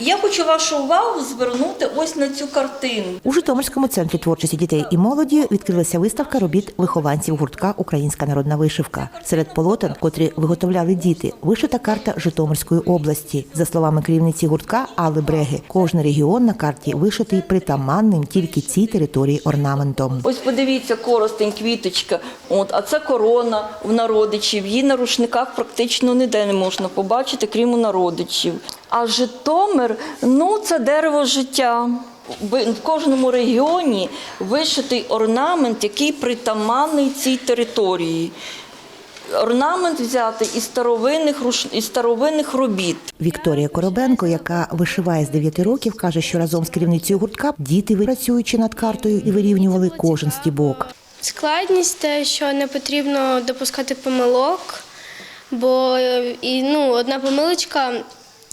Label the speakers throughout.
Speaker 1: Я хочу вашу увагу звернути ось на цю картину.
Speaker 2: У Житомирському центрі творчості дітей і молоді відкрилася виставка робіт вихованців гуртка Українська народна вишивка. Серед полотен, котрі виготовляли діти, вишита карта Житомирської області. За словами керівниці гуртка Алли Бреги, кожен регіон на карті вишитий притаманним тільки цій території орнаментом.
Speaker 1: Ось подивіться, коростень, квіточка. От, а це корона в народичів. Її на рушниках практично ніде не можна побачити, крім у народичів. А Житомир ну це дерево життя. В кожному регіоні вишитий орнамент, який притаманний цій території. Орнамент взятий із старовинних, руш- із старовинних робіт.
Speaker 2: Вікторія Коробенко, яка вишиває з 9 років, каже, що разом з керівницею гуртка діти, працюючи над картою, і вирівнювали кожен стібок.
Speaker 3: Складність те, що не потрібно допускати помилок, бо е, і, ну, одна помилочка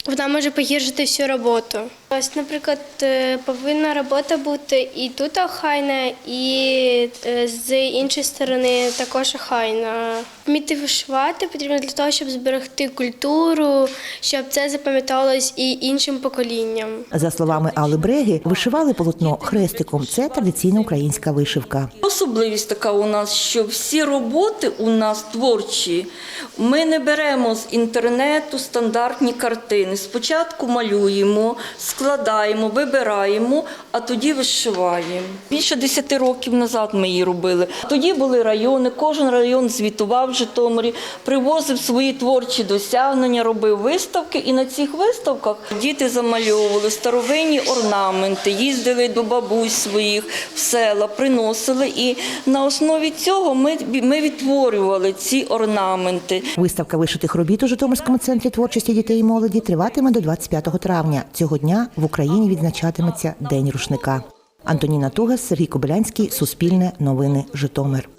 Speaker 3: вона може погіршити всю роботу. Ось, наприклад, е, повинна робота бути і тут охайна, і е, з іншої сторони також охайна. Вміти вишивати потрібно для того, щоб зберегти культуру, щоб це запам'яталось і іншим поколінням.
Speaker 2: За словами Алли Бреги, вишивали полотно хрестиком. Це традиційна українська вишивка.
Speaker 1: Особливість така у нас, що всі роботи у нас творчі. Ми не беремо з інтернету стандартні картини. Спочатку малюємо, складаємо, вибираємо, а тоді вишиваємо. Більше 10 років назад ми її робили. Тоді були райони, кожен район звітував в Житомирі, привозив свої творчі досягнення, робив виставки. І на цих виставках діти замальовували старовинні орнаменти, їздили до бабусь своїх в села, приносили. І на основі цього ми, ми відтворювали ці орнаменти.
Speaker 2: Виставка вишитих робіт у Житомирському центрі творчості дітей і молоді триватиме до 25 травня. Цього дня в Україні відзначатиметься День рушника. Антоніна Тугас, Сергій Кобилянський, Суспільне, Новини, Житомир.